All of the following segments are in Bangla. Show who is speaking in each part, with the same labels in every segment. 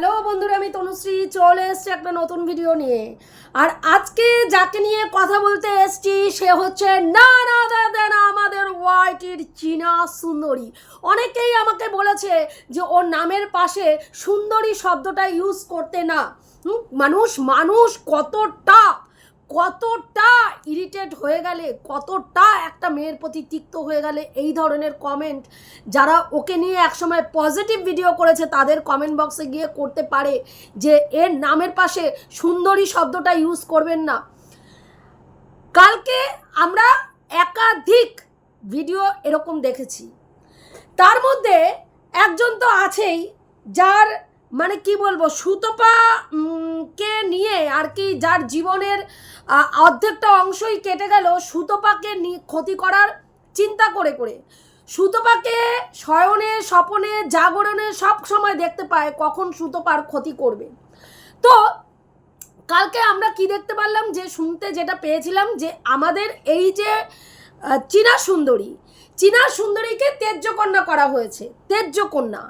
Speaker 1: হ্যালো বন্ধুরা, আমি তনুশ্রী, চলে এসছি একটা নতুন ভিডিও নিয়ে। আর আজকে যাকে নিয়ে কথা বলতে এসছি, সে হচ্ছে না না দেন আমাদের ওয়াইটির চীনা সুন্দরী। অনেকেই আমাকে বলেছে যে ওর নামের পাশে সুন্দরী শব্দটা ইউজ করতে না। মানুষ মানুষ কতটা কতটা ইরিটেট হয়ে গেলে, কতটা একটা মেয়ের প্রতি তিক্ত হয়ে গেলে এই ধরনের কমেন্ট যারা ওকে নিয়ে একসময় পজিটিভ ভিডিও করেছে, তাদের কমেন্ট বক্সে গিয়ে করতে পারে যে এর নামের পাশে সুন্দরী শব্দটা ইউজ করবেন না। কালকে আমরা একাধিক ভিডিও এরকম দেখেছি। তার মধ্যে একজন তো আছেই, যার মানে কি বলব, সুতপা কে নিয়ে আর কি যার জীবনের অর্ধেকটা অংশই কেটে গেল সুতপাকে ক্ষতি করার চিন্তা করে করে। সুতপাকে শয়নে, স্বপনে, জাগরণে সব সময় দেখতে পায় কখন সুতপার ক্ষতি করবে। তো কালকে আমরা কি দেখতে পারলাম যে শুনতে যেটা পেয়েছিলাম যে আমাদের এই যে চীনা সুন্দরী চীনা সুন্দরীকে তেজ্যকন্যা করা হয়েছে। তেজ্যকন্যা।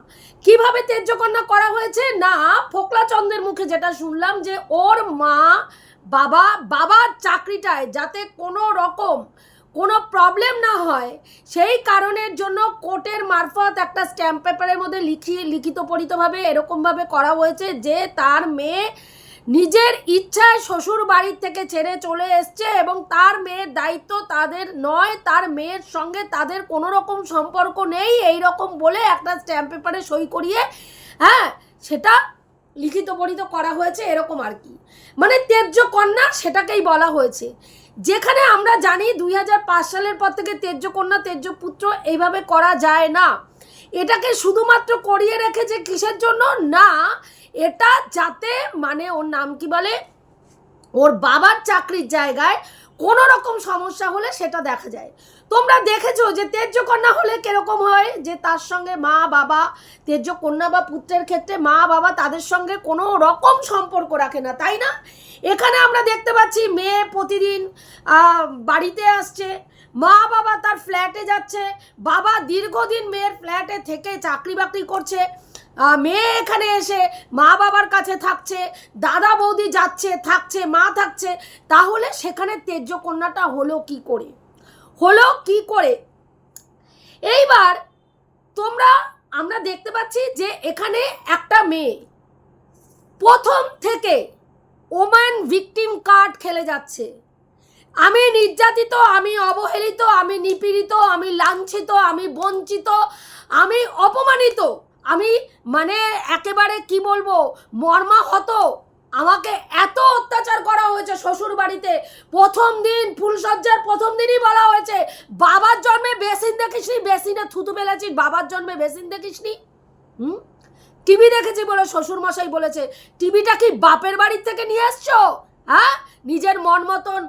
Speaker 1: কীভাবে তেজ্যকন্যা করা হয়েছে? না ফোকলা চন্দ্রের মুখে যেটা শুনলাম যে ওর মা বাবা, বাবার চাকরিটায় যাতে কোনো রকম কোনো প্রবলেম না হয়, সেই কারণের জন্য কোর্টের মারফত একটা স্ট্যাম্প পেপারের মধ্যে লিখি লিখিত পরিতভাবে এরকমভাবে করা হয়েছে যে তার মেয়ে নিজের ইচ্ছায় শ্বশুর বাড়ির থেকে ছেড়ে চলে এসছে এবং তার মেয়ের দায়িত্ব তাদের নয়, তার মেয়ের সঙ্গে তাদের কোনো রকম সম্পর্ক নেই, এই রকম বলে একটা স্ট্যাম্প পেপারে সই করিয়ে হ্যাঁ সেটা লিখিত পরিত করা হয়েছে, এরকম আর কি। মানে তেজ্য কন্যা সেটাকেই বলা হয়েছে। যেখানে আমরা জানি দুই হাজার পাঁচ সালের পর থেকে তেজ্য কন্যা, তেজ্য পুত্র এইভাবে করা যায় না। এটাকে শুধুমাত্র করিয়ে রেখেছে কিসের জন্য? না, এটা যাতে মানে ওর নাম কি বলে? ওর বাবার চাকরির জায়গায় কোনো রকম সমস্যা হলে সেটা দেখা যায়। তোমরা দেখেছ যে তেজ্য কন্যা হলে কীরকম হয়? যে তার সঙ্গে মা, বাবা তেজ্য কন্যা বা পুত্রের ক্ষেত্রে মা, বাবা তাদের সঙ্গে কোনো রকম সম্পর্ক রাখে না, তাই না? এখানে আমরা দেখতে পাচ্ছি মেয়ে প্রতিদিন বাড়িতে আসছে। মা বাবা তার ফ্ল্যাটে যাচ্ছে। বাবা দীর্ঘদিন মেয়ের ফ্ল্যাটে থেকে চাকরি বাকরি করছে। মেয়ে এখানে এসে মা বাবার কাছে থাকছে, দাদা বৌদি যাচ্ছে, থাকছে, মা থাকছে। তাহলে সেখানে তেজ্য কন্যাটা হলো কি করে? হলো কি করে? এইবার তোমরা, আমরা দেখতে পাচ্ছি যে এখানে একটা মেয়ে প্রথম থেকে ওম্যান ভিকটিম কার্ড খেলে যাচ্ছে। আমি নির্যাতিত, আমি অবহেলিত, আমি নিপীড়িত, আমি লাঞ্ছিত, আমি বঞ্চিত, আমি অপমানিত, আমি মানে একেবারে কি বলব, মর্মাহত। আমাকে এত অত্যাচার করা হয়েছে শ্বশুর বাড়িতে প্রথম দিন ফুলসজ্জার প্রথম দিনই বলা হয়েছে, বাবার জন্মে বেসিন দেখিসনি, বেসিনে থুতু ফেলেছিস বাবার জন্মে বেসিন দেখিসনি। হুম? টিভি দেখেছি বলে শ্বশুর মশাই বলেছে, টিভিটা কি বাপের বাড়ির থেকে নিয়ে এসছো? হ্যাঁ? নিজের মন মতন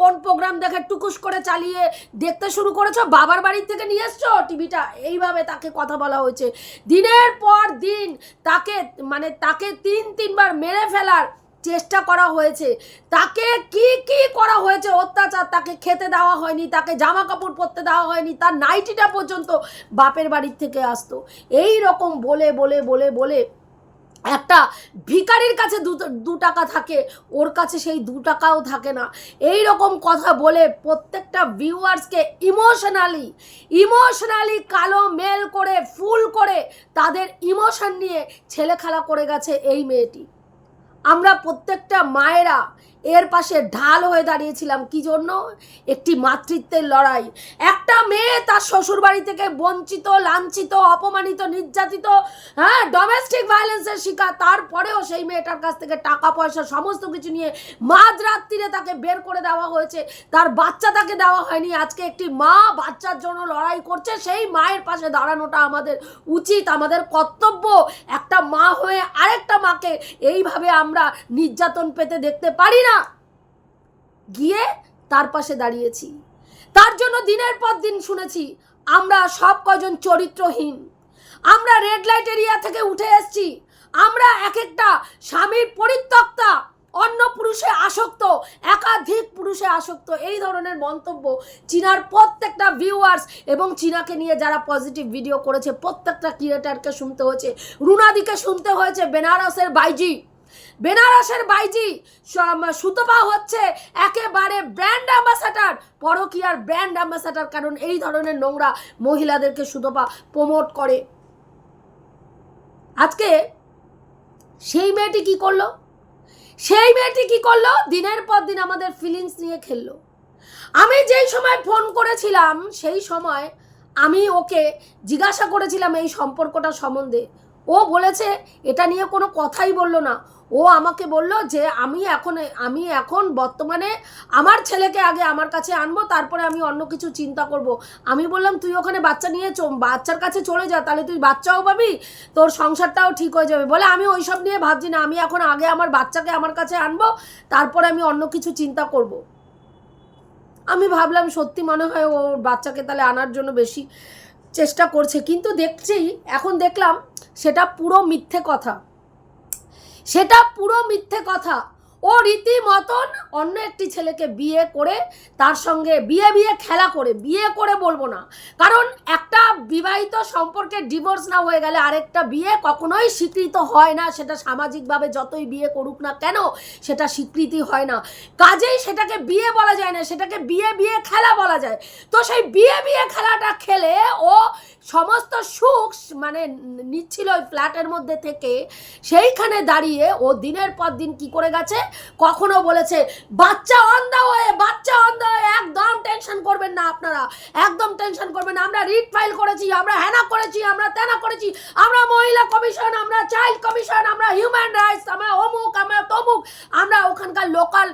Speaker 1: কোন প্রোগ্রাম দেখে টুকুস করে চালিয়ে দেখতে শুরু করেছ? বাবার বাড়ির থেকে নিয়ে এসছো টিভিটা? এইভাবে তাকে কথা বলা হয়েছে। দিনের পর দিন তাকে মানে তাকে তিন, তিনবার মেরে ফেলার চেষ্টা করা হয়েছে। তাকে কি কি করা হয়েছে অত্যাচার তাকে খেতে দেওয়া হয়নি, তাকে জামা কাপড় পরতে দেওয়া হয়নি, তার নাইটিটা পর্যন্ত বাপের বাড়ির থেকে আসতো। এই রকম বলে বলে বলে বলে একটা ভিকারির কাছে দু টাকা থাকে, ওর কাছে সেই দু টাকাও থাকে না। এই রকম কথা বলে প্রত্যেকটা ভিউয়ার্সকে ইমোশনালি ইমোশনালি কালো মেল করে ফুল করে তাদের ইমোশন নিয়ে ছেলে খেলা করে গেছে এই মেয়েটি। আমরা প্রত্যেকটা মায়েরা এর পাশে ঢাল হয়ে দাঁড়িয়েছিলাম। কি জন্য? একটি মাতৃত্বের লড়াই। একটা মেয়ে তার শ্বশুর বাড়ি থেকে বঞ্চিত, লাঞ্ছিত, অপমানিত, নির্যাতিত হ্যাঁ ডোমেস্টিক ভায়োলেন্সের শিকার। তারপরেও সেই মেয়েটার কাছ থেকে টাকা, পয়সা, সমস্ত কিছু নিয়ে মাঝরাত্রিরে তাকে বের করে দেওয়া হয়েছে। তার বাচ্চা তাকে দেওয়া হয়নি। আজকে একটি মা বাচ্চার জন্য লড়াই করছে। সেই মায়ের পাশে দাঁড়ানোটা আমাদের উচিত, আমাদের কর্তব্য। একটা মা হয়ে আরেকটা মাকে এইভাবে আমরা নির্যাতন পেতে দেখতে পারি না। গিয়ে তার পাশে দাঁড়িয়েছি। তার জন্য দিনের পর দিন শুনেছি, আমরা সব কজন চরিত্রহীন। আমরা রেড লাইট এরিয়া থেকে উঠে এসেছি। আমরা এক একটা স্বামীর পরিত্যক্তা, অন্য পুরুষে আসক্ত, একাধিক পুরুষে আসক্ত। এই ধরনের মন্তব্য চীনার প্রত্যেকটা ভিউয়ার্স এবং চীনাকে নিয়ে যারা পজিটিভ ভিডিও করেছে, প্রত্যেকটা ক্রিয়েটারকে শুনতে হয়েছে, রুনাদিকে শুনতে হয়েছে, বেনারসের বাইজি। বেনারসের বাইজি সুতপা হচ্ছে একেবারে ব্র্যান্ড অ্যাম্বাসাডার পরকীয়ার ব্র্যান্ড অ্যাম্বাসাডার কারণ এই ধরনের নোংরা মহিলাদেরকে সুতপা প্রমোট করে। আজকে সেই মেয়েটি কি করল? সেই মেয়েটি কি করল? দিনের পর দিন আমাদের ফিলিংস নিয়ে খেললো। আমি যেই সময় ফোন করেছিলাম, সেই সময় আমি ওকে জিজ্ঞাসা করেছিলাম এই সম্পর্কটা সম্বন্ধে। ও বলেছে, এটা নিয়ে কোনো কথাই বলল না। ও আমাকে বলল যে আমি এখন আমি এখন বর্তমানে আমার ছেলেকে আগে আমার কাছে আনব, তারপরে আমি অন্য কিছু চিন্তা করব। আমি বললাম, তুই ওখানে বাচ্চা নিয়ে বাচ্চার কাছে চলে যা, তাহলে তুই বাচ্চাও পাবি, তোর সংসারটাও ঠিক হয়ে যাবে। বলে আমি ওইসব নিয়ে ভাবছি না, আমি এখন আগে আমার বাচ্চাকে আমার কাছে আনব, তারপরে আমি অন্য কিছু চিন্তা করব। আমি ভাবলাম, সত্যি মনে হয় ওর বাচ্চাকে তাহলে আনার জন্য বেশি চেষ্টা করছে। কিন্তু দেখছি, এখন দেখলাম, সেটা পুরো মিথ্যে কথা। সেটা পুরো মিথ্যে কথা। ও রীতিমতন অন্য একটি ছেলেকে বিয়ে করে, তার সঙ্গে বিয়ে বিয়ে খেলা করে, বিয়ে করে বলব না। কারণ একটা বিবাহিত সম্পর্কে ডিভোর্স না হয়ে গেলে আরেকটা বিয়ে কখনোই স্বীকৃত হয় না। সেটা সামাজিকভাবে যতই বিয়ে করুক না কেন, সেটা স্বীকৃতি হয় না। কাজেই সেটাকে বিয়ে বলা যায় না, সেটাকে বিয়ে বিয়ে খেলা বলা যায়। তো সেই বিয়ে বিয়ে খেলাটা খেলে ও সমস্ত সুখ মানে নিচ্ছিল ওই ফ্ল্যাটের মধ্যে থেকে। সেইখানে দাঁড়িয়ে ও দিনের পর দিন কি করে গেছে? কখনো বলেছে, বাচ্চা অন্ধা হয়ে বাচ্চা অন্ধা হয়ে একদম টেনশন করবেন না আপনারা। একদম টেনশন করবেন না। আমরা রিট ফাইল করেছি, আমরা হ্যানা করেছি, আমরা তেনা করেছি। আমরা মহিলা কমিশন, আমরা চাইল্ড কমিশন, আমরা হিউম্যান রাইটস আমরা অমুক, আমরা তমুক। আমরা ওখানকার লোকাল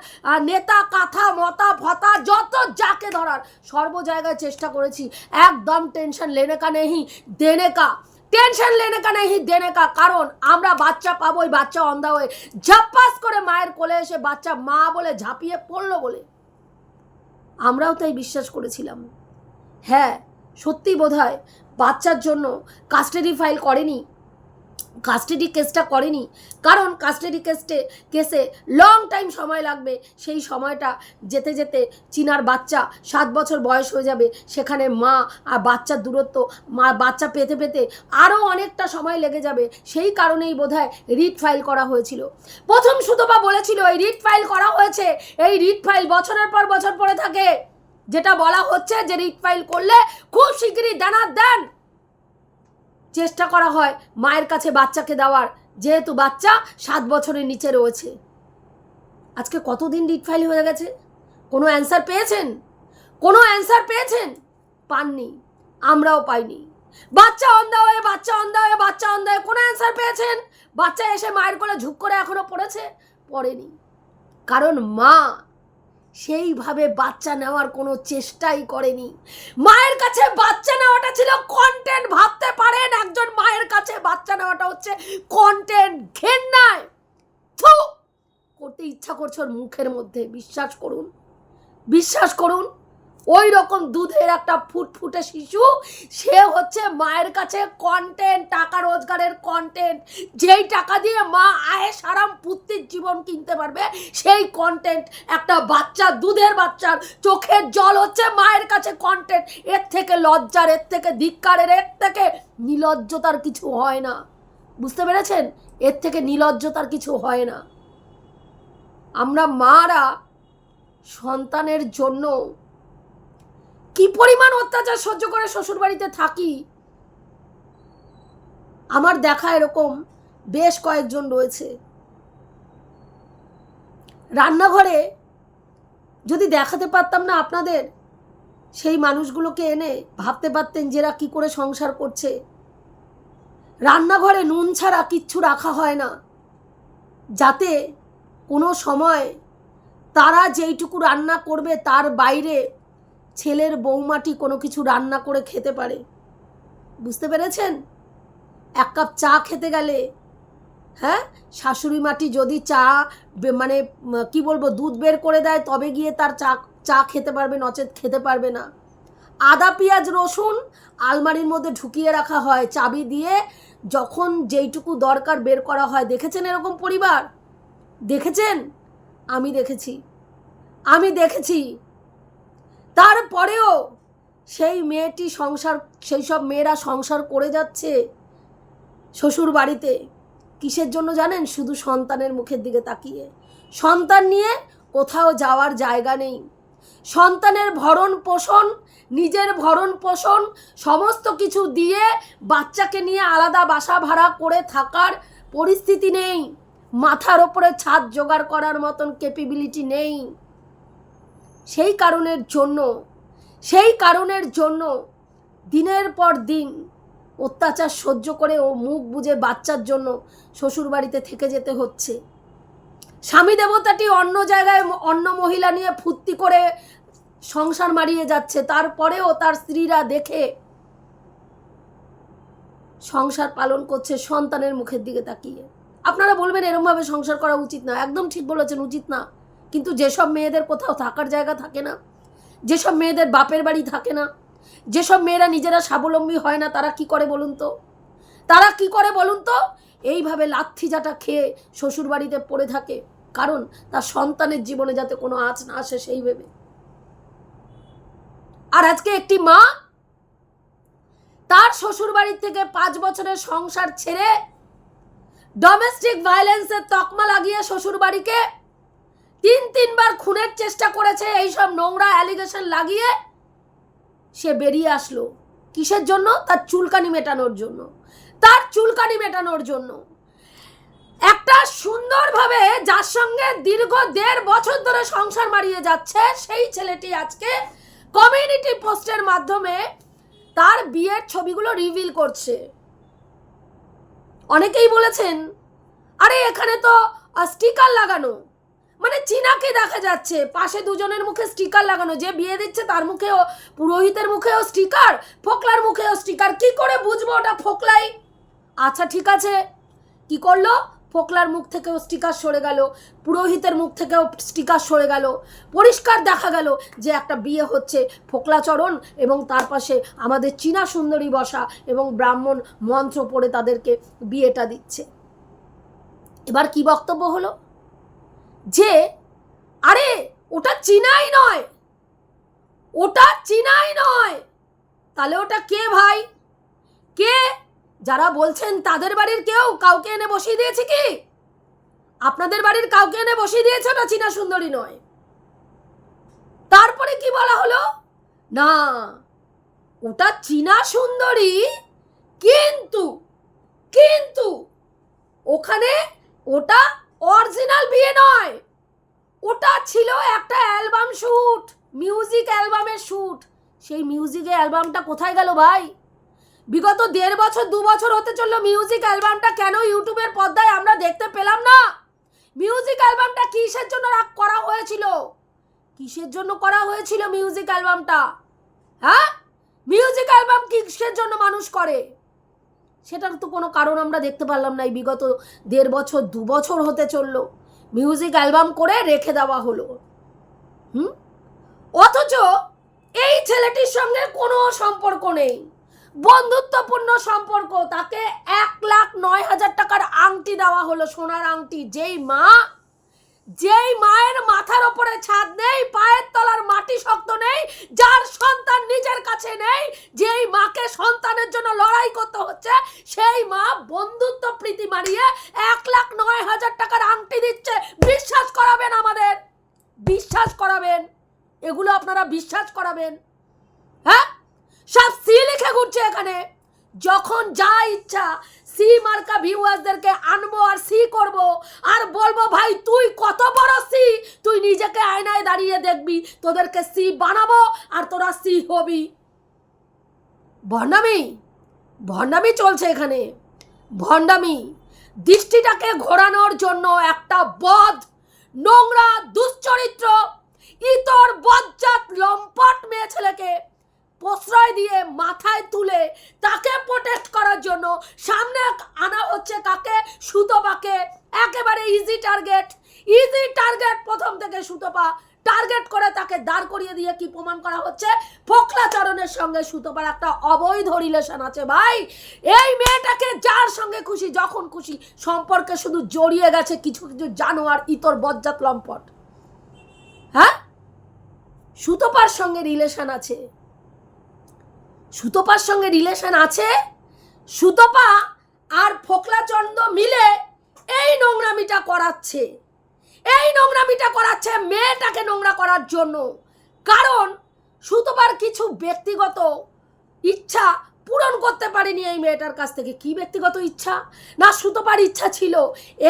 Speaker 1: নেতা, কাথা, মতা, ফতা, যত যাকে ধরার। সর্ব জায়গায় চেষ্টা করেছি। একদম টেনশন লেনে কা নেই देने का টেনশন লেনে কা নেই দেনে কা কারণ আমরা বাচ্চা পাবো, ওই বাচ্চা অন্ধা হয়ে ঝাপাস করে মায়ের কোলে এসে বাচ্চা মা বলে ঝাঁপিয়ে পড়ল বলে। আমরাও তাই বিশ্বাস করেছিলাম। হ্যাঁ সত্যি বোধ হয় বাচ্চার জন্য কাস্টাডি ফাইল করেনি। কাস্টাডি কেসটা করেনি। কারণ কাস্টাডি কেসটে কেসে লং টাইম সময় লাগবে। সেই সময়টা যেতে যেতে চিনার বাচ্চা সাত বছর বয়স হয়ে যাবে। সেখানে মা আর বাচ্চার দূরত্ব, মা বাচ্চা পেতে পেতে আরও অনেকটা সময় লেগে যাবে। সেই কারণেই বোধহয় রিট ফাইল করা হয়েছিল। প্রথম সুতপা বলেছিল, এই রিট ফাইল করা হয়েছে। এই রিট ফাইল বছরের পর বছর পরে থাকে। যেটা বলা হচ্ছে যে রিট ফাইল করলে খুব শীঘ্রই দেনার দেন। চেষ্টা করা হয় মায়ের কাছে বাচ্চাকে দেওয়ার। যেহেতু বাচ্চা সাত বছরের নিচে রয়েছে। আজকে কতদিন রিট ফাইল হয়ে গেছে? কোনো অ্যান্সার পেয়েছেন? কোনো অ্যান্সার পেয়েছেন? পাননি। আমরাও পাইনি। বাচ্চা অন্ধা হয়ে বাচ্চা অন্ধা হয়ে বাচ্চা অন্ধা হয়ে কোনো অ্যান্সার পেয়েছেন? বাচ্চা এসে মায়ের কোলে ঝুঁক করে এখনও পড়েছে? পড়েনি। কারণ মা সেইভাবে বাচ্চা নেওয়ার কোনো চেষ্টাই করেনি। মায়ের কাছে বাচ্চা নেওয়াটা ছিল কন্টেন্ট ভাবতে পারেন, একজন মায়ের কাছে বাচ্চা নেওয়াটা হচ্ছে কন্টেন্ট ঘেন্নায়। থু করতে ইচ্ছা করছে ওর মুখের মধ্যে, বিশ্বাস করুন। বিশ্বাস করুন। ওই রকম দুধের একটা ফুটফুটে শিশু, সে হচ্ছে মায়ের কাছে কন্টেন্ট টাকা রোজগারের কন্টেন্ট যেই টাকা দিয়ে মা আয়ে সারাম পুত্রির জীবন কিনতে পারবে, সেই কন্টেন্ট একটা বাচ্চা, দুধের বাচ্চার চোখের জল হচ্ছে মায়ের কাছে কন্টেন্ট এর থেকে লজ্জার, এর থেকে ধিক্কারের, এর থেকে নিলজ্জতার কিছু হয় না। বুঝতে পেরেছেন? এর থেকে নিলজ্জতার কিছু হয় না। আমরা মারা সন্তানের জন্য কি পরিমাণ অত্যাচার সহ্য করে শ্বশুরবাড়িতে থাকি? আমার দেখা এরকম বেশ কয়েকজন রয়েছে। রান্নাঘরে যদি দেখাতে পারতাম না আপনাদের, সেই মানুষগুলোকে এনে ভাবতে পারতেন যে এরা কী করে সংসার করছে। রান্নাঘরে নুন ছাড়া কিচ্ছু রাখা হয় না। যাতে কোনো সময় তারা যেইটুকু রান্না করবে তার বাইরে ছেলের বৌমাটি কোনো কিছু রান্না করে খেতে পারে। বুঝতে পেরেছেন? এক কাপ চা খেতে গেলে হ্যাঁ? শাশুড়ি মাটি যদি চা মানে কি বলব, দুধ বের করে দেয়, তবে গিয়ে তার চা চা খেতে পারবে, নচেত খেতে পারবে না। আদা, পেঁয়াজ, রসুন আলমারির মধ্যে ঢুকিয়ে রাখা হয়, চাবি দিয়ে যখন যেইটুকু দরকার বের করা হয়। দেখেছেন এরকম পরিবার? দেখেছেন? আমি দেখেছি। আমি দেখেছি। তারপরেও সেই মেয়েটি সংসার, সেই সব মেয়েরা সংসার করে যাচ্ছে শ্বশুর বাড়িতে। কিসের জন্য জানেন? শুধু সন্তানের মুখের দিকে তাকিয়ে। সন্তান নিয়ে কোথাও যাওয়ার জায়গা নেই। সন্তানের ভরণ পোষণ, নিজের ভরণ পোষণ, সমস্ত কিছু দিয়ে বাচ্চাকে নিয়ে আলাদা বাসা ভাড়া করে থাকার পরিস্থিতি নেই। মাথার ওপরে ছাদ জোগাড় করার মতন ক্যাপেবিলিটি নেই। সেই কারণের জন্য, সেই কারণের জন্য দিনের পর দিন অত্যাচার সহ্য করে ও মুখ বুজে বাচ্চার জন্য শ্বশুরবাড়িতে থেকে যেতে হচ্ছে। স্বামী দেবতাটি অন্য জায়গায় অন্য মহিলা নিয়ে ফুর্তি করে সংসার মারিয়ে যাচ্ছে। তারপরেও তার স্ত্রীরা দেখে সংসার পালন করছে সন্তানের মুখের দিকে তাকিয়ে। আপনারা বলবেন এরমভাবে সংসার করা উচিত না। একদম ঠিক বলেছেন, উচিত না। কিন্তু যেসব মেয়েদের কোথাও থাকার জায়গা থাকে না, যেসব মেয়েদের বাপের বাড়ি থাকে না, যেসব মেয়েরা নিজেরা স্বাবলম্বী হয় না, তারা কি করে বলুন তো? তারা কি করে বলুন তো? এইভাবে লাথি জাটা খেয়ে শ্বশুর বাড়িতে পড়ে থাকে, কারণ তার সন্তানের জীবনে যাতে কোনো আঁচ না আসে সেই ভেবে। আর আজকে একটি মা তার শ্বশুর বাড়ির থেকে পাঁচ বছরের সংসার ছেড়ে ডোমেস্টিক ভায়োলেন্সের তকমা লাগিয়ে শ্বশুর বাড়িকে তিন তিনবার খুনের চেষ্টা করেছে এইসব নোংরা অ্যালিগেশন লাগিয়ে সে বেরিয়ে আসলো। কিসের জন্য? তার চুলকানি মেটানোর জন্য। তার চুলকানি মেটানোর জন্য। একটা সুন্দরভাবে যার সঙ্গে দীর্ঘ দেড় বছর ধরে সংসার মারিয়ে যাচ্ছে, সেই ছেলেটি আজকে কমিউনিটি পোস্টের মাধ্যমে তার বিয়ের ছবিগুলো রিভিল করছে। অনেকেই বলেছেন, আরে এখানে তো স্টিকার লাগানো। মানে চীনাকে দেখা যাচ্ছে। পাশে দুজনের মুখে স্টিকার লাগানো। যে বিয়ে দিচ্ছে তার মুখেও, পুরোহিতের মুখেও স্টিকার ফোকলার মুখেও স্টিকার কি করে বুঝব ওটা ফোকলাই? আচ্ছা ঠিক আছে। কি করল? ফোকলার মুখ থেকেও স্টিকার সরে গেল। পুরোহিতের মুখ থেকেও স্টিকার সরে গেল। পরিষ্কার দেখা গেল যে একটা বিয়ে হচ্ছে ফোকলাচরণ এবং তার পাশে আমাদের চীনা সুন্দরী বসা এবং ব্রাহ্মণ মন্ত্র পড়ে তাদেরকে বিয়েটা দিচ্ছে। এবার কি বক্তব্য হলো? যে, আরে, ওটা চীনাই নয়। ওটা চীনাই নয়। তাহলে ওটা কে ভাই? কে? যারা বলছেন তাদের বাড়ির কেউ কাউকে এনে বসিয়ে দিয়েছে কি? আপনাদের বাড়ির কাউকে এনে বসিয়ে দিয়েছে ওটা চীনা সুন্দরী নয়। তারপরে কি বলা হলো? না, ওটা চীনা সুন্দরী কিন্তু কিন্তু ওখানে ওটা অরিজিনাল বিয়ে নয়। ওটা ছিল একটা অ্যালবাম শ্যুট মিউজিক অ্যালবামের শ্যুট সেই মিউজিক অ্যালবামটা কোথায় গেল ভাই? বিগত দেড় বছর, দু বছর হতে চলল মিউজিক অ্যালবামটা কেন ইউটিউবের পর্দায় আমরা দেখতে পেলাম না? মিউজিক অ্যালবামটা কিসের জন্য করা হয়েছিল? কিসের জন্য করা হয়েছিল মিউজিক অ্যালবামটা? হ্যাঁ? মিউজিক অ্যালবাম কিসের জন্য মানুষ করে? সেটার তো কোনো কারণ আমরা দেখতে পারলাম না। এই বিগত দেড় বছর, দু বছর হতে চলল। মিউজিক অ্যালবাম করে রেখে দেওয়া হলো। হুম? অথচ এই ছেলেটির সঙ্গে কোনো সম্পর্ক নেই। বন্ধুত্বপূর্ণ সম্পর্ক। তাকে এক লাখ নয় হাজার টাকার আংটি দেওয়া হলো, সোনার আংটি। যেই মা যেই মায়ের মাথার ওপরে ছাদ নেই, পায়ের তলার মাটি শক্ত নেই, যার সন্তান নিজের কাছে নেই, যেই মাকে সন্তানের জন্য লড়াই করতে হচ্ছে, সেই মা বন্ধুত্ব প্রীতি মারিয়ে এক লাখ নয় হাজার টাকার আংটি দিচ্ছে। বিশ্বাস করাবেন আমাদের। বিশ্বাস করাবেন। এগুলো আপনারা বিশ্বাস করাবেন। হ্যাঁ? সব সি লিখে ঘুরছে এখানে। যখন যা ইচ্ছা সি মার্কা ভিউয়ার্সদেরকে আনব আর সি করব। আর বলব, ভাই, তুই কত বড় সি? তুই নিজেকে আয়নায় দাঁড়িয়ে দেখবি, তোদেরকে সি বানাবো আর তোরা সি হবি। ভণ্ডামি ভণ্ডামি চলছে এখানে। ভণ্ডামি, দৃষ্টিটাকে ঘোরানোর জন্য একটা বধ, নোংরা, দুশ্চরিত্র, ইতর বজ্জাত, লম্পট মেয়ে ছেলেকে প্রশ্রয় দিয়ে মাথায় তুলে তাকে প্রোটেক্ট করার জন্য সামনে আনা হচ্ছে কাকে সুতপাকে একেবারে ইজি টার্গেট ইজি টার্গেট প্রথম থেকে সুতপা টার্গেট করে তাকে দাঁড় করিয়ে দিয়ে কি প্রমাণ করা হচ্ছে? ফোকলাচরণের সঙ্গে সুতপার একটা অবৈধ রিলেশন আছে ভাই। এই মেয়েটাকে যার সঙ্গে খুশি, যখন খুশি, সম্পর্কে শুধু জড়িয়ে গেছে কিছু কিছু জানোয়ার, ইতর, বজ্জাত, লম্পট। হ্যাঁ? সুতপার সঙ্গে রিলেশন আছে। সুতপার সঙ্গে রিলেশন আছে? সুতপা আর ফোকলাচন্দ মিলে এই নোংরামিটা করাচ্ছে। এই নোংরামিটা করাচ্ছে মেয়েটাকে নোংরা করার জন্য। কারণ সুতপার কিছু ব্যক্তিগত ইচ্ছা পূরণ করতে পারেনি এই মেয়েটার কাছ থেকে। কি ব্যক্তিগত ইচ্ছা? না, সুতপার ইচ্ছা ছিল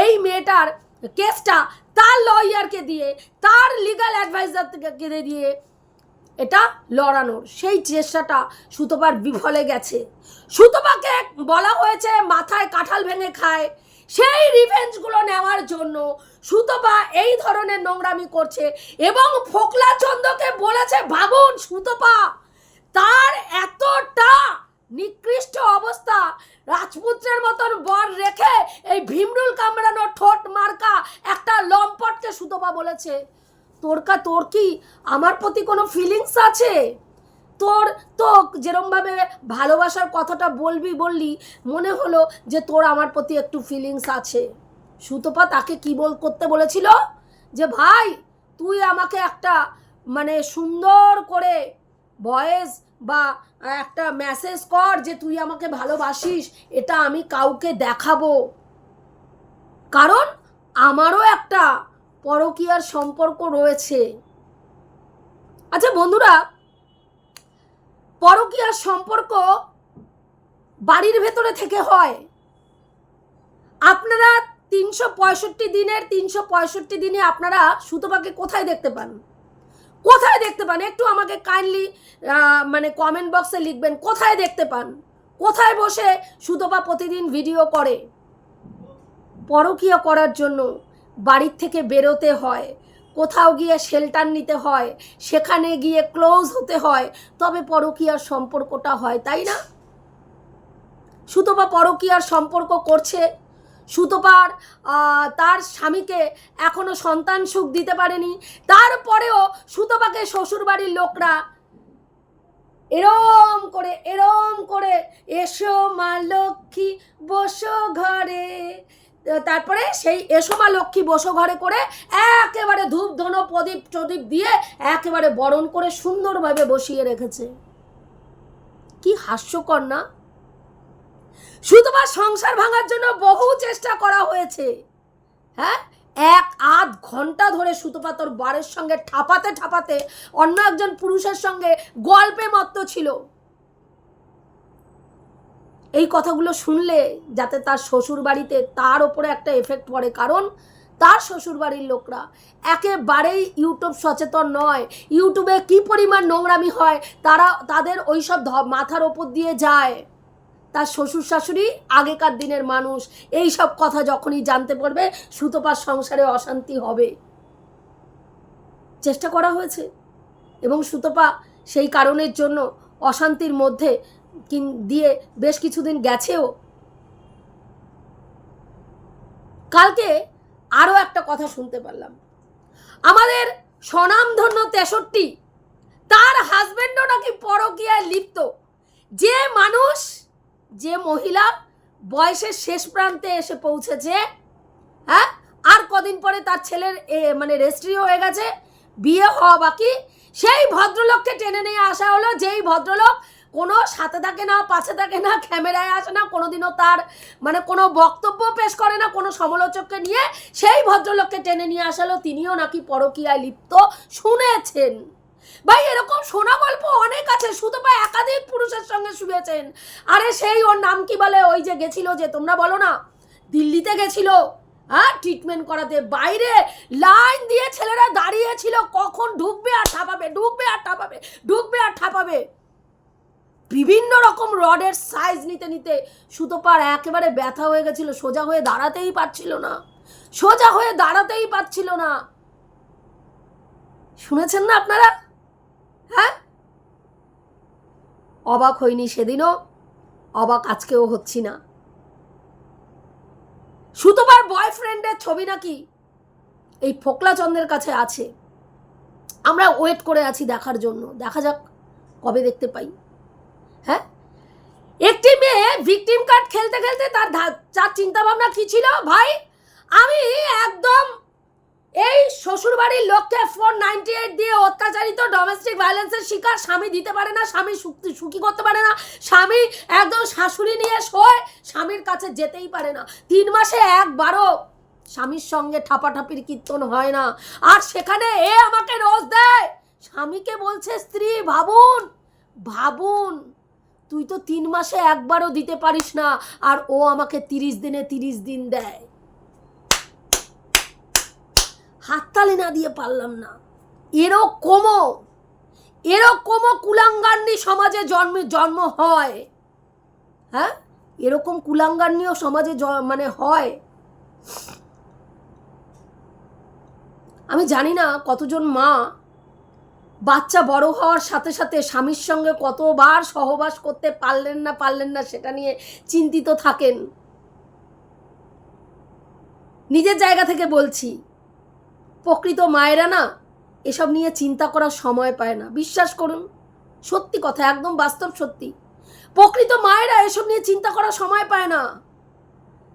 Speaker 1: এই মেয়েটার কেসটা তার লয়ারকে দিয়ে, তার লিগাল অ্যাডভাইজারকে দিয়ে এটা লড়ানোর। সেই চেষ্টাটা সুতপার বিফলে গেছে। সুতপাকে বলা হয়েছে, মাথায় কাঁঠাল ভেঙে খায়। সেই রিভেঞ্জগুলো নেওয়ার জন্য সুতপা এই ধরনের নোংরামি করছে এবং ফোকলা চন্দ্রকে বলেছে, ভাবুন সুতপা, তার এতটা নিকৃষ্ট অবস্থা, রাজপুত্রের মতন বর রেখে এই ভীমরুল কামড়ানো ঠোঁট মার্কা একটা লম্পটকে সুতপা বলেছে। তোর কা, তোর কি আমার প্রতি কোনো ফিলিংস আছে? তোর তো যেরমভাবে ভালোবাসার কথাটা বলবি বললি, মনে হলো যে তোর আমার প্রতি একটু ফিলিংস আছে। সুতপা তাকে কি বল, করতে বলেছিল? যে ভাই, তুই আমাকে একটা মানে সুন্দর করে ভয়েস বা একটা মেসেজ কর যে তুই আমাকে ভালোবাসিস, এটা আমি কাউকে দেখাবো। কারণ আমারও একটা পরকীয়ার সম্পর্ক রয়েছে। আচ্ছা বন্ধুরা, পরকীয়ার সম্পর্ক বাড়ির ভেতরে থেকে হয়। আপনারা তিনশো পঁয়ষট্টি দিনের তিনশো পঁয়ষট্টি দিনে আপনারা সুতপাকে কোথায় দেখতে পান? কোথায় দেখতে পান? একটু আমাকে কাইন্ডলি মানে কমেন্ট বক্সে লিখবেন, কোথায় দেখতে পান? কোথায় বসে সুতপা প্রতিদিন ভিডিও করে? পরকীয়া করার জন্য। বাড়ির থেকে বেরোতে হয়। কোথাও গিয়ে শেল্টার নিতে হয়, সেখানে গিয়ে ক্লোজ হতে হয়, তবে পরকীয়ার সম্পর্কটা হয়, তাই না? সুতপা পরকীয়ার সম্পর্ক করছে। সুতপার তার স্বামীকে এখনও সন্তান সুখ দিতে পারেনি। তারপরেও সুতপাকে শ্বশুরবাড়ির লোকরা এরম করে এরম করে, এসো মা লক্ষ্মী, বসো ঘরে। তারপরে সেই এসো মা লক্ষ্মী বসো ঘরে করে একেবারে ধূপ, ধনো, প্রদীপ টদীপ দিয়ে একেবারে বরণ করে সুন্দরভাবে বসিয়ে রেখেছে। কি হাস্যকর না? শুধুমাত্র সংসার ভাঙার জন্য বহু চেষ্টা করা হয়েছে। হ্যাঁ? এক আধ ঘণ্টা ধরে সুতপা তোর বারের সঙ্গে ঠাপাতে ঠাপাতে অন্য একজন পুরুষের সঙ্গে গল্পে মত্ত ছিল। এই কথাগুলো শুনলে যাতে তার শ্বশুর বাড়িতে তার ওপরে একটা এফেক্ট পড়ে। কারণ তার শ্বশুর বাড়ির লোকরা একেবারেই ইউটিউব সচেতন নয়। ইউটিউবে কি পরিমাণ নোংরামি হয় তারা, তাদের ওইসব ধ- মাথার ওপর দিয়ে যায়। তার শ্বশুর শাশুড়ি আগেকার দিনের মানুষ এই সব কথা যখনই জানতে পারবে, সুতপার সংসারে অশান্তি হবে। চেষ্টা করা হয়েছে। এবং সুতপা সেই কারণের জন্য অশান্তির মধ্যে দিয়ে বেশ কিছুদিন গেছেও কালকে আরও একটা কথা শুনতে পারলাম। আমাদের স্বনামধন্য তেষট্টি, তার হাজবেন্ডও নাকি পরকীয়ায় লিপ্ত। যে মানুষ, যে মহিলা বয়সের শেষ প্রান্তে এসে পৌঁছেছে হ্যাঁ আর কদিন পরে তার ছেলের মানে রেজিস্ট্রি হয়ে গেছে, বিয়ে হওয়া বাকি, সেই ভদ্রলোককে টেনে নিয়ে আসা হলো, যেই ভদ্রলোক কোনো সাথে থাকে না, পাশে থাকে না, ক্যামেরায় আসে না, কোনোদিনও তার মানে কোনো বক্তব্য পেশ করে না, কোনো সমালোচককে নিয়ে সেই ভদ্রলোককে টেনে নিয়ে আসালো। তিনিও নাকি পরকীয়ায় লিপ্ত, শুনেছেন। ভাই, এরকম শোনা গল্প অনেক আছে, শুধু বা একাধিক পুরুষের সঙ্গে শুয়েছেন আরে সেই ওর নাম কি বলে? ওই যে গেছিল যে, তোমরা বলো না, দিল্লিতে গেছিল। হ্যাঁ ট্রিটমেন্ট করাতে। বাইরে লাইন দিয়ে ছেলেরা দাঁড়িয়েছিল, কখন ঢুকবে আর ঠাপাবে, ঢুকবে আর ঠাপাবে, ঢুকবে আর ঠাপাবে। বিভিন্ন রকম রডের সাইজ নিতে নিতে সুতোপার একেবারে ব্যথা হয়ে গেছিল, সোজা হয়ে দাঁড়াতেই পারছিল না। সোজা হয়ে দাঁড়াতেই পারছিল না। শুনেছেন না আপনারা? হ্যাঁ? অবাক হইনি সেদিনও, অবাক আজকেও হচ্ছি না। সুতোবার বয়ফ্রেন্ডের ছবি নাকি? এই ফোকলা চন্দ্রের কাছে আছে। আমরা ওয়েট করে আছি দেখার জন্য। দেখা যাক কবে দেখতে পাই। হ্যাঁ? একটি মেয়ে ভিকটিম কার্ড খেলতে খেলতে তার তার চিন্তা ভাবনা কি ছিল? ভাই, আমি একদম এই শ্বশুরবাড়ির লোককে ফোর নাইনটি এইট দিয়ে অত্যাচারিত ডোমেস্টিক ভায়োলেন্সের শিকার। স্বামী দিতে পারে না, স্বামী সুখী করতে পারে না। স্বামী একদম শাশুড়ি নিয়ে শোয়, স্বামীর কাছে যেতেই পারে না। তিন মাসে একবারও স্বামীর সঙ্গে ঠাপাঠাপির কীর্তন হয় না। আর সেখানে এ আমাকে রোজ দেয়। স্বামীকে বলছে, স্ত্রী, ভাবুন ভাবুন। তুই তো তিন মাসে একবারও দিতে পারিস না, আর ও আমাকে তিরিশ দিনে তিরিশ দিন দেয়। হাততালি না দিয়ে পারলাম না। এরকমও এরকমও কুলাঙ্গান্নি সমাজে জন্মে, জন্ম হয়। হ্যাঁ? এরকম কুলাঙ্গান্নিও সমাজে মানে হয়। আমি জানি না কতজন মা বাচ্চা বড় হওয়ার সাথে সাথে স্বামীর সঙ্গে কতবার সহবাস করতে পারলেন না পারলেন না সেটা নিয়ে চিন্তিত থাকেন। নিজের জায়গা থেকে বলছি, প্রকৃত মায়েরা না এসব নিয়ে চিন্তা করার সময় পায় না। বিশ্বাস করুন, সত্যি কথা, একদম বাস্তব সত্যি। প্রকৃত মায়েরা এসব নিয়ে চিন্তা করার সময় পায় না।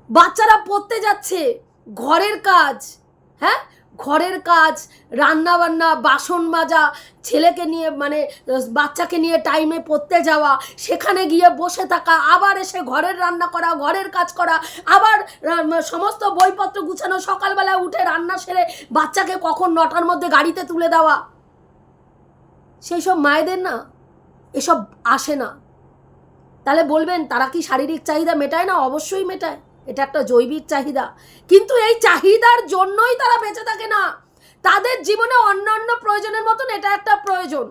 Speaker 1: বাচ্চারা পড়তে যাচ্ছে, ঘরের কাজ হ্যাঁ? ঘরের কাজ রান্না বান্না বাসন মাজা, ছেলেকে নিয়ে মানে বাচ্চাকে নিয়ে টাইমে পড়তে যাওয়া, সেখানে গিয়ে বসে থাকা, আবার এসে ঘরের রান্না করা, ঘরের কাজ করা, আবার সমস্ত বইপত্র গুছানো সকালবেলায় উঠে রান্না সেরে বাচ্চাকে কখন নটার মধ্যে গাড়িতে তুলে দেওয়া। সেই সব মায়েদের না, এসব আসে না। তাহলে বলবেন, তারা কি শারীরিক চাহিদা মেটায় না? অবশ্যই মেটায়। এটা একটা জৈবিক চাহিদা। কিন্তু এই চাহিদার জন্যই তারা বেঁচে থাকে না। তাদের জীবনে অন্যান্য প্রয়োজনের মতন এটা একটা প্রয়োজন।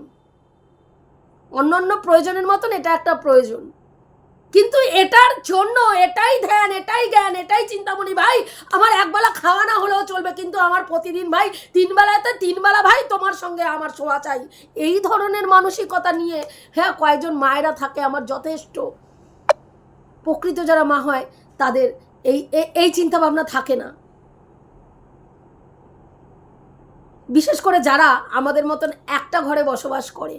Speaker 1: অন্যান্য প্রয়োজনের মতন এটা একটা প্রয়োজন। কিন্তু এটার জন্য এটাই ধ্যান, এটাই জ্ঞান, এটাই চিন্তামণি, ভাই, আমার একবেলা খাওয়া না হলেও চলবে। কিন্তু আমার প্রতিদিন, ভাই, তিন বেলাতে তিন বেলা, ভাই, তোমার সঙ্গে আমার শোয়া চাই। এই ধরনের মানসিকতা নিয়ে হ্যাঁ কয়েকজন মায়েরা থাকে আমার যথেষ্ট। প্রকৃত যারা মা হয়, তাদের এই এই চিন্তা ভাবনা থাকে না। বিশেষ করে যারা আমাদের মতন একটা ঘরে বসবাস করে,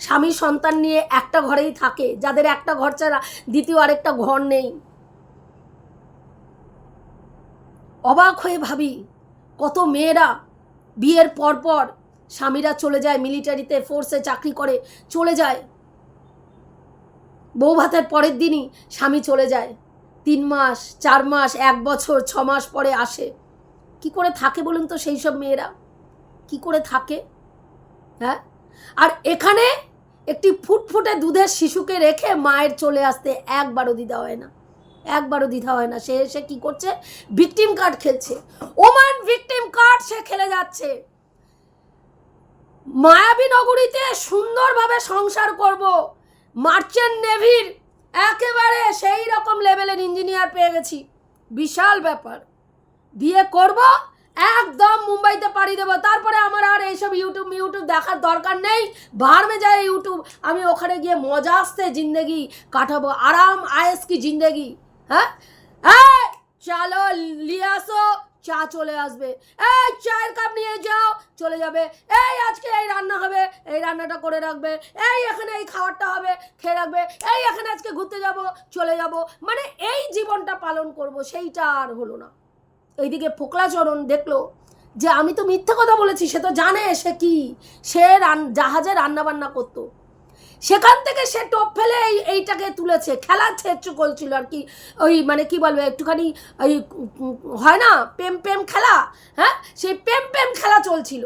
Speaker 1: স্বামী সন্তান নিয়ে একটা ঘরেই থাকে, যাদের একটা ঘর ছাড়া দ্বিতীয় আরেকটা ঘর নেই। অবাক হয়ে ভাবি, কত মেয়েরা বিয়ের পর পর স্বামীরা চলে যায় মিলিটারিতে ফোর্সে চাকরি করে, চলে যায়। বউ ভাতের পরের দিনই স্বামী চলে যায়। তিন মাস, চার মাস, এক বছর, ছ মাস পরে আসে। কি করে থাকে বলুন তো সেই সব মেয়েরা? কি করে থাকে? হ্যাঁ? আর এখানে একটি ফুটফুটে দুধের শিশুকে রেখে মায়ের চলে আসতে একবারও দিদা হয় না। একবারও দ্বিধা হয় না। সে এসে কি করছে? ভিকটিম কার্ড খেলছে। ওমান ভিকটিম কার্ড সে খেলে যাচ্ছে। মায়াবী নগরীতে সুন্দরভাবে সংসার করব। মার্চেন্ট নেভির একেবারে সেই রকম লেভেলের ইঞ্জিনিয়ার পেয়ে গেছি। বিশাল ব্যাপার। বিয়ে করব, একদম মুম্বাইতে পাড়ি দেবো। তারপরে আমার আর এইসব ইউটিউব ইউটিউব দেখার দরকার নেই। বাহার যায় ইউটিউব আমি ওখানে গিয়ে মজা আসতে জিন্দেগি কাটাবো। আরাম, আয়েস কি জিন্দেগি? হ্যাঁ? হ্যাঁ চলো নিয়ে আসো। চা চলে আসবে। এই চায়ের কাপ নিয়ে যাও, চলে যাবে। এই আজকে এই রান্না হবে, এই রান্নাটা করে রাখবে। এই এখানে এই খাবারটা হবে, খেয়ে রাখবে। এই এখানে আজকে ঘুরতে যাব, চলে যাব। মানে এই জীবনটা পালন করব, সেইটা আর হলো না। এইদিকে ফোকলাচরণ দেখল যে, আমি তো মিথ্যে কথা বলেছি, সে তো জানে সে কি। সে রান জাহাজে রান্না বান্না করতো। সেখান থেকে সে টপ ফেলে এই, এইটাকে তুলেছে। খেলাচ্ছে একটু করছিল আর কি। ওই মানে কি বলবে, একটুখানি ওই হয় না প্রেম প্রেম খেলা হ্যাঁ? সেই প্রেম প্রেম খেলা চলছিল।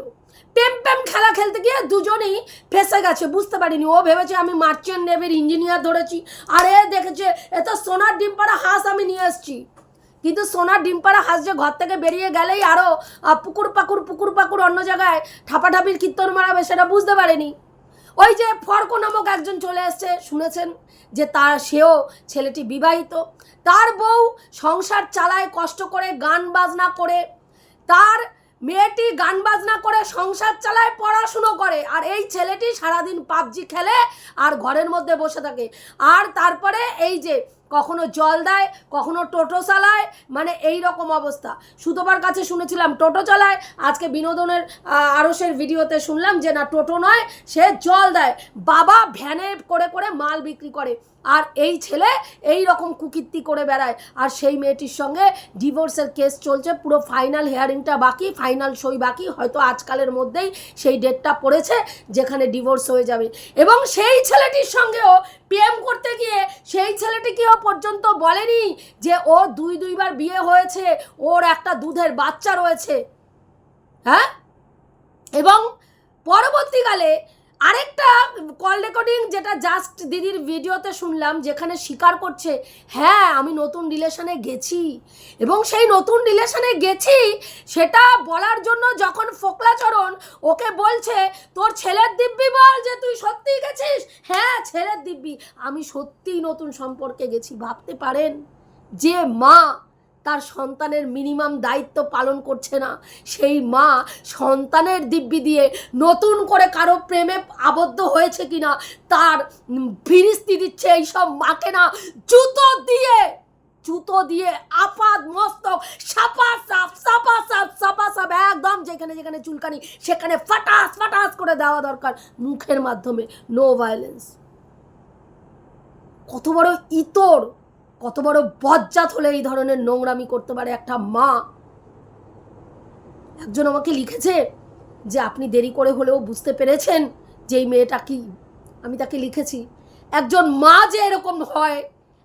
Speaker 1: প্রেম প্রেম খেলা খেলতে গিয়ে দুজনেই ফেসে গেছে, বুঝতে পারিনি। ও ভেবেছে, আমি মার্চেন্ট নেভির ইঞ্জিনিয়ার ধরেছি। আর এ দেখেছে, এ তো সোনার ডিম পাড়া হাঁস আমি নিয়ে এসেছি। কিন্তু সোনার ডিম পাড়া হাঁস যে ঘর থেকে বেরিয়ে গেলেই আরও পুকুর পাকুর পুকুর পাকুর অন্য জায়গায় ঠাপাঠাপির কীর্তন মারাবে, সেটা বুঝতে পারেনি। ওই যে ফর্ক নামক একজন চলে এসছে, শুনেছেন? যে তার, সেও ছেলেটি বিবাহিত। তার বউ সংসার চালায়, কষ্ট করে, গান বাজনা করে। তার মেয়েটি গান বাজনা করে, সংসার চালায়, পড়াশুনো করে। আর এই ছেলেটি সারাদিন পাবজি খেলে আর ঘরের মধ্যে বসে থাকে। আর তারপরে এই যে কখনো জল দেয়, কখনো টোটো চালায় মানে এই রকম অবস্থা। সুতোবার কাছে শুনেছিলাম টোটো চালায়, আজকে বিনোদনের আড়সের ভিডিওতে শুনলাম যে না, টোটো নয়, সে জল দেয়। বাবা ভ্যানে করে করে মাল বিক্রি করে। আর এই ছেলে এই রকম কুকীর্তি করে বেড়ায়। আর সেই মেয়েটির সঙ্গে ডিভোর্সের কেস চলছে, পুরো ফাইনাল হেয়ারিংটা বাকি ফাইনাল সই বাকি। হয়তো আজকালের মধ্যেই সেই ডেটটা পড়েছে, যেখানে ডিভোর্স হয়ে যাবে। এবং সেই ছেলেটির সঙ্গেও প্রেম করতে গিয়ে সেই ছেলেটিকেও পর্যন্ত বলেনি যে ও দুই দুইবার বিয়ে হয়েছে, ওর একটা দুধের বাচ্চা রয়েছে। হ্যাঁ? এবং পরবর্তীকালে আরেকটা কল রেকর্ডিং যেটা জাস্ট দিদির ভিডিওতে শুনলাম, যেখানে স্বীকার করছে হ্যাঁ আমি নতুন রিলেশনে গেছি। এবং সেই নতুন রিলেশনে গেছি, সেটা বলার জন্য যখন ফোকলাচরণ ওকে বলছে, তোর ছেলের দিব্যি বল যে তুই সত্যিই গেছিস? হ্যাঁ ছেলের দিব্যি। আমি সত্যিই নতুন সম্পর্কে গেছি, ভাবতে পারেন? যে মা তার সন্তানের মিনিমাম দায়িত্ব পালন করছে না। সেই মা সন্তানের দিব্যি দিয়ে নতুন করে কারও প্রেমে আবদ্ধ হয়েছে কিনা, তার ফিরিস্তি দিচ্ছে এইসব মাকে না, জুতো দিয়ে জুতো দিয়ে আপাদ মস্তক, সাপা সাপ সাপা সাপ সাপা সাপ, একদম যেখানে যেখানে চুলকানি, সেখানে ফাটাস ফাটাস করে দেওয়া দরকার মুখের মাধ্যমে। নো ভায়োলেন্স কত বড় ইতর! কত বড় বজ্জাত হলে এই ধরনের নোংরামি করতে পারে একটা মা। একজন আমাকে লিখেছে যে আপনি দেরি করে হলেও বুঝতে পেরেছেন যে এই মেয়েটা কি। আমি তাকে লিখেছি, একজন মা যে এরকম হয়,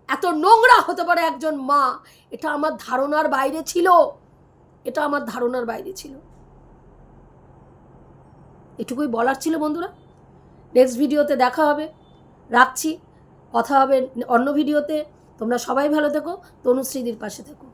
Speaker 1: এত নোংরা হতে পারে একজন মা, এটা আমার ধারণার বাইরে ছিল, এটা আমার ধারণার বাইরে ছিল। এটুকুই বলার ছিল বন্ধুরা। নেক্সট ভিডিওতে দেখা হবে। রাখছি। কথা হবে অন্য ভিডিওতে তোমরা সবাই ভালো থেকো তনুশ্রীদির পাশে থেকো।